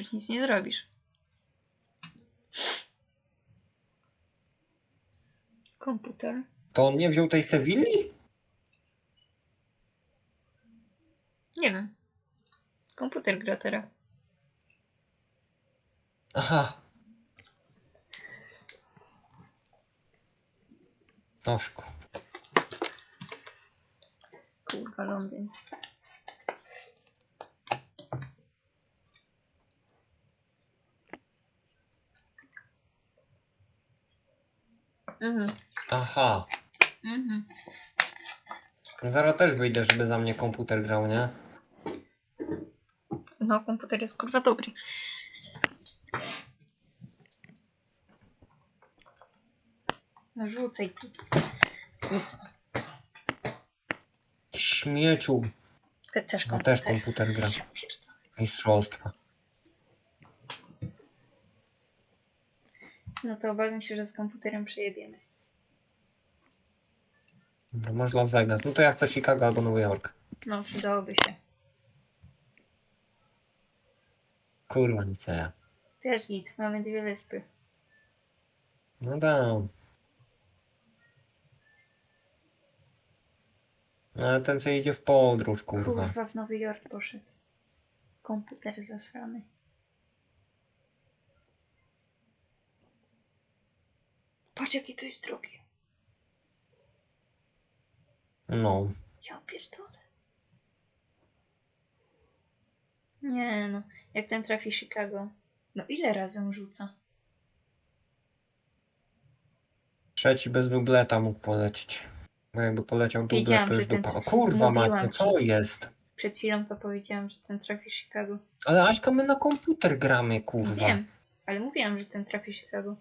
Już nic nie zrobisz. Komputer. To on nie wziął tej Sewilli? Nie wiem. Komputer gra teraz. Aha. Nożku. Kurwa, Londyn. Mhm, Aha. mhm. No Zaraz też wyjdę, żeby za mnie komputer grał, nie? No, komputer jest kurwa dobry. No rzucaj tu. Śmieciu. Ty też No komputer. też komputer gra. Mistrzostwa. No to obawiam się, że z komputerem przejebiemy. No, Może Las Vegas. No to ja chcę Chicago albo Nowy Jork. No, przydałoby się. Kurwa, nic ja. Też git, mamy dwie wyspy. No dam. No ale ten co idzie w podróż, kurwa. Kurwa, w Nowy Jork poszedł. Komputer zasrany. Patrz, jakie to jest drogie. No. Ja pierdolę. Nie no, jak ten trafi Chicago. No ile razy rzuca? Trzeci bez dubleta mógł polecieć. Bo jakby poleciał dublet, Wiedziałam, to że już ten- dupa. O kurwa Mówiłam Macie, ci. co jest? Przed chwilą to powiedziałam, że ten trafi Chicago. Ale Aśka, my na komputer gramy, kurwa. Wiem, ale mówiłam, że ten trafi Chicago.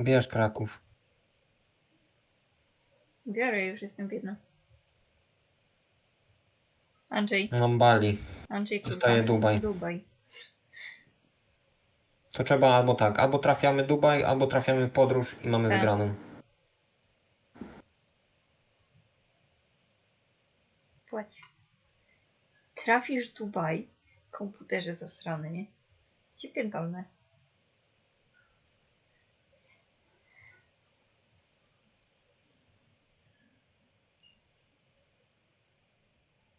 Bierz Kraków. Biorę, już jestem biedna. Andrzej, Mam Bali. Andrzej kurwa. Zostaje Dubaj. Dubaj. To trzeba albo tak, albo trafiamy Dubaj, albo trafiamy podróż i mamy Tak. wygraną. Płać. Trafisz Dubaj, komputerze zasrany, nie? Ci pierdolne.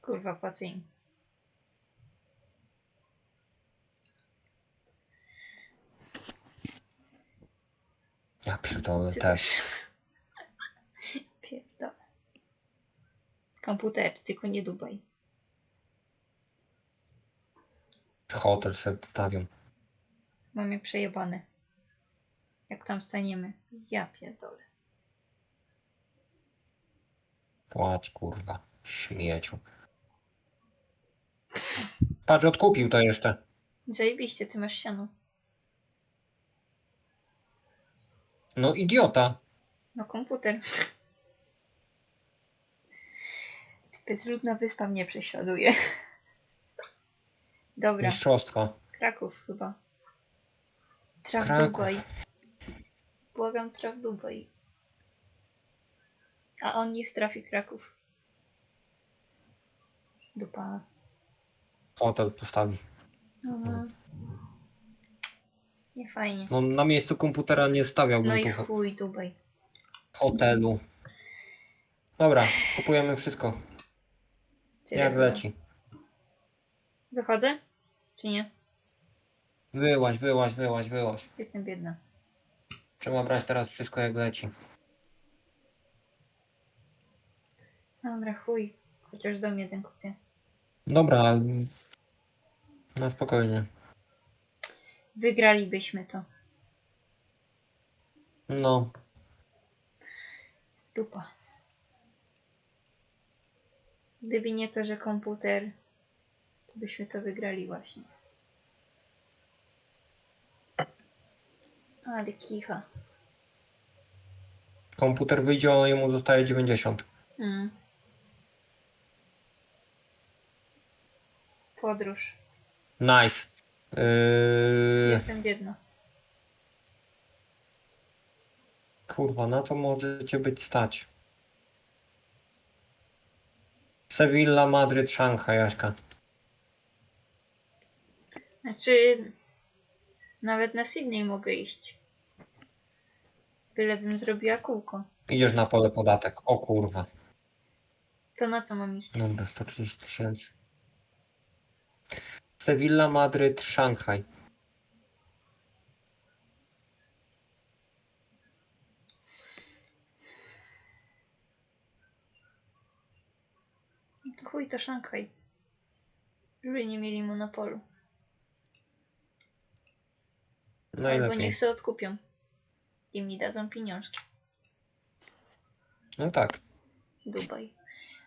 Kurwa, płacę im. Ja pierdolę Ty też. Pierdolę. Komputer, tylko nie Dubaj. Hotel sobie stawią. Mamy przejebane. Jak tam staniemy? Ja pierdolę. Płać, kurwa. Śmieciu. Patrz, odkupił to jeszcze. Zajebiście, ty masz siano. No idiota. No komputer. Bezludna wyspa mnie prześladuje. Dobra, Mistrzostwa. Kraków chyba. Traf Kraków. Dubaj. Błagam, traf Dubaj. A on niech trafi Kraków. Dupa. Hotel postawi. No. Nie fajnie. No na miejscu komputera nie stawiałbym No i tu chuj Dubaj. hotelu. Dobra, kupujemy wszystko. Tyle Jak było. leci. Wychodzę? Czy nie? Wyłaź, wyłaź, wyłaź, wyłaź. Jestem biedna. Trzeba brać teraz wszystko jak leci. Dobra, chuj. Chociaż do mnie ten kupię. Dobra. Na spokojnie. Wygralibyśmy to. No. Dupa. Gdyby nie to, że komputer, to byśmy to wygrali właśnie. Ale kicha. Komputer wyjdzie, a jemu zostaje 90. Mm. Podróż. Nice. Yy, Jestem biedna. kurwa, na to możecie być stać. Sevilla, Madryt, Szanghaj, Jaśka. Znaczy, nawet na Sydney mogę iść. Bylebym zrobiła kółko. Idziesz na pole podatek. O kurwa. To na co mam iść? Dobra, 130 tysięcy. Sevilla, Madryt, Szanghaj. Chuj to Szanghaj. Żeby nie mieli monopolu. Albo Najlepiej. niech se odkupią. I mi dadzą pieniążki. No tak. Dubaj.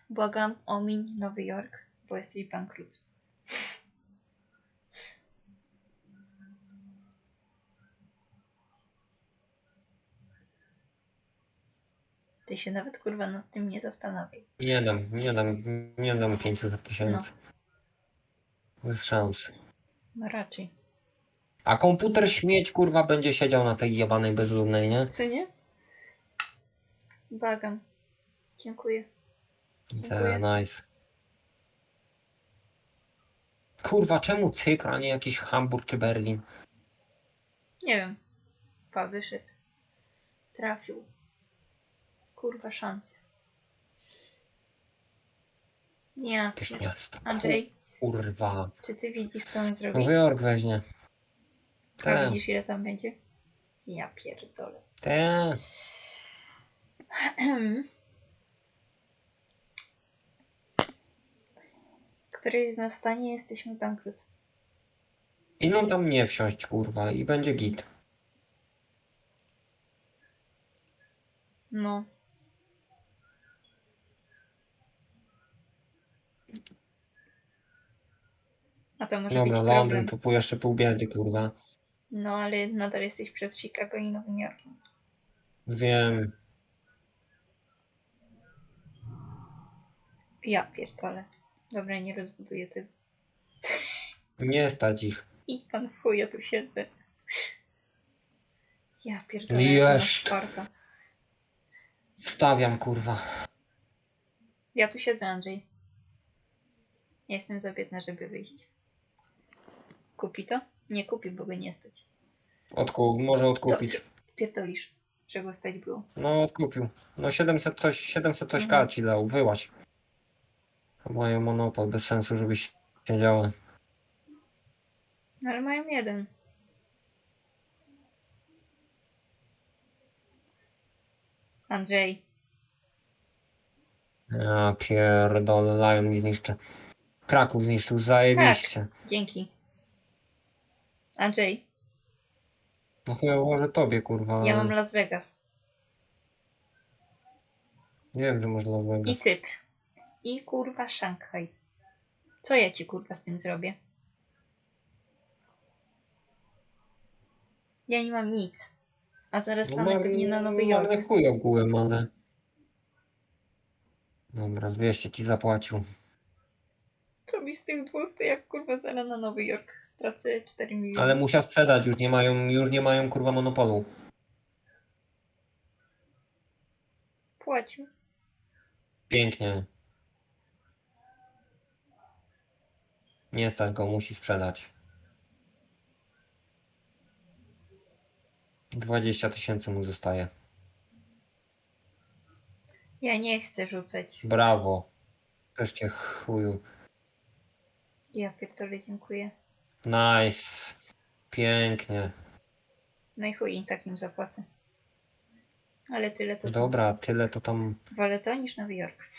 Błagam, omiń Nowy Jork, bo jesteś bankrut. Ty się nawet kurwa nad tym nie zastanawiaj. Nie dam, nie dam, nie dam 500 tysięcy. Bez szans. No raczej. A komputer śmieć kurwa będzie siedział na tej jebanej bezludnej, nie? Co nie? Błagam. Dziękuję. Dziękuję. nice. Kurwa, czemu Cypr, a nie jakiś Hamburg czy Berlin? Nie wiem. Pa, wyszedł. Trafił. Kurwa szanse. Nie. Jakieś miasto. Andrzej, Kurwa. czy ty widzisz, co on zrobi? Nowy Jork weźmie. A Te, widzisz, ile tam będzie? Ja pierdolę. te. Któryś z nas stanie, jesteśmy bankrut. Iną tam nie wsiąść, kurwa, i będzie git. No. A to może Dobra, być Londyn, problem. to pół jeszcze pół biedy, kurwa. No, ale nadal jesteś przez Chicago i Nowym Jorku. Wiem. Ja pierdolę. Dobra, nie rozbuduję tego. Nie stać ich. I pan chuj, ja tu siedzę. Ja pierdolę, jaka Jest. masz Sparta. Stawiam, kurwa. Ja tu siedzę, Andrzej. Ja jestem za biedna, żeby wyjść. Kupi to? Nie kupi, bo go nie stać. Odkup, może odkupić. Pierdolisz, że go stać było. No, odkupił. No 700 coś, 700 coś Mhm. mhm. ci dał, wyłaś. Mają monopol, bez sensu, żebyś siedziała. No ale mają jeden. Andrzej, Ja pierdolę, Lion mi zniszczy. Kraków zniszczył, zajebiście. dzięki. Andrzej, No chyba może tobie, kurwa. ja mam Las Vegas Wiem, że można i Vegas. Cypr. I kurwa Szanghaj. Co ja ci kurwa z tym zrobię? Ja nie mam nic. A zaraz No, stanę pewnie na Nowy Jork. Ale chuj ogółem, ale... Dobra, 200 ci zapłacił. Co mi z tych 200, jak kurwa zaraz na Nowy Jork stracę 4 miliony. Ale musiał sprzedać, już nie mają, już nie mają kurwa monopolu. Płacił. Pięknie. Nie stać go, musi sprzedać. 20 tysięcy mu zostaje. Ja nie chcę rzucać. Brawo. Też cię chuju. Ja pierdolę, dziękuję. Nice. Pięknie. No i chuj, takim zapłacę. Ale tyle to Dobra, tyle to tam wolę to niż Nowy Jork.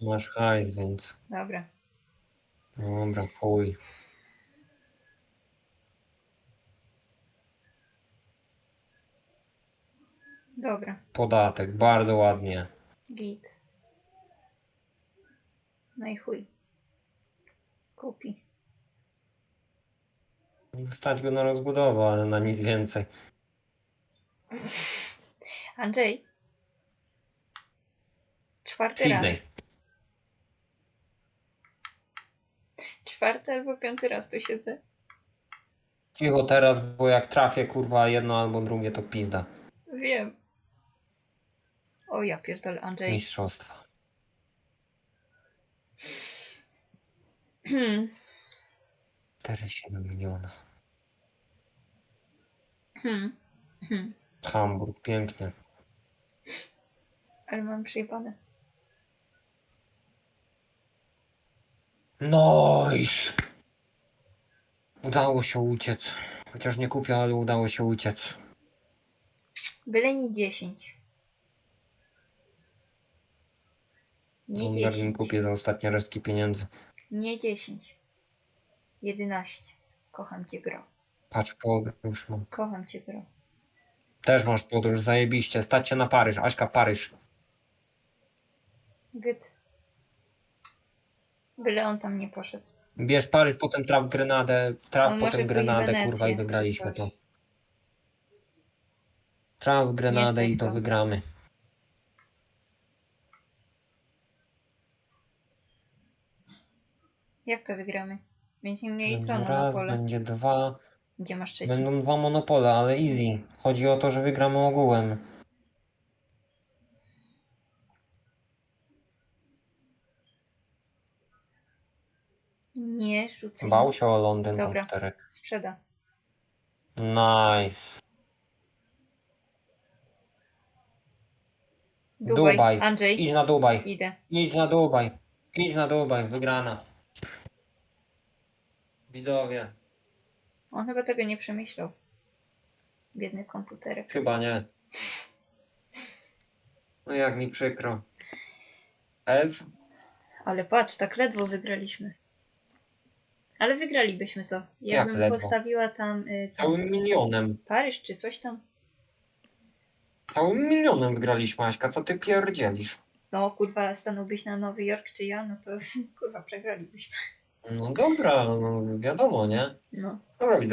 masz hajs, więc... Dobra. Dobra, chuj. Dobra. Podatek, bardzo ładnie. Git. No i chuj. Kupi. Stać go na rozbudowę, ale na nic więcej. Andrzej. Czwarty raz. Sydney. Czwarty albo piąty raz tu siedzę. Cicho teraz, bo jak trafię kurwa jedno albo drugie, to pizda. Wiem. O ja pierdolę, Andrzej. Mistrzostwa. 4,7 miliona. Hmm. Hmm. Hamburg, pięknie. Ale mam przejebane. Nice! Udało się uciec. Chociaż nie kupię, ale udało się uciec. Byle nie 10. Nie Lundberg 10. kupię za ostatnie resztki pieniędzy. Nie 10. 11. Kocham cię, gro. Patrz, podróż mam. Kocham cię, gro. Też masz podróż, zajebiście. Stać się na Paryż. Aśka, Paryż. Good. Byle on tam nie poszedł. Bierz Paryż, potem traf Grenadę, traf On może potem pójść Grenadę, Wenecję, kurwa, i czy wygraliśmy coś. to. Traf Grenadę i to go. wygramy. Jak to wygramy? Będziemy mieli Będzie dwa raz, monopole. będzie dwa. Gdzie masz trzeci? Będą dwa monopole, ale easy. Chodzi o to, że wygramy ogółem. Nie, rzucaj. Bał się o Londyn Dobra. komputerek. Sprzeda. Nice. Dubaj. Dubaj. Andrzej. Idź na Dubaj. Idę. Idź na Dubaj. Idź na Dubaj. Wygrana. Widowie. On chyba tego nie przemyślał. Biedny komputerek. Chyba nie. No jak mi przykro. S? Ale patrz, tak ledwo wygraliśmy. Ale wygralibyśmy to. Ja Jak bym ledwo? postawiła tam, y, tam Całym milionem. Paryż czy coś tam. Całym milionem wygraliśmy, Aśka. Co ty pierdzielisz? No kurwa, stanąłbyś na Nowy Jork czy ja, no to kurwa przegralibyśmy. No dobra, no wiadomo, nie? No. Dobra, widzę.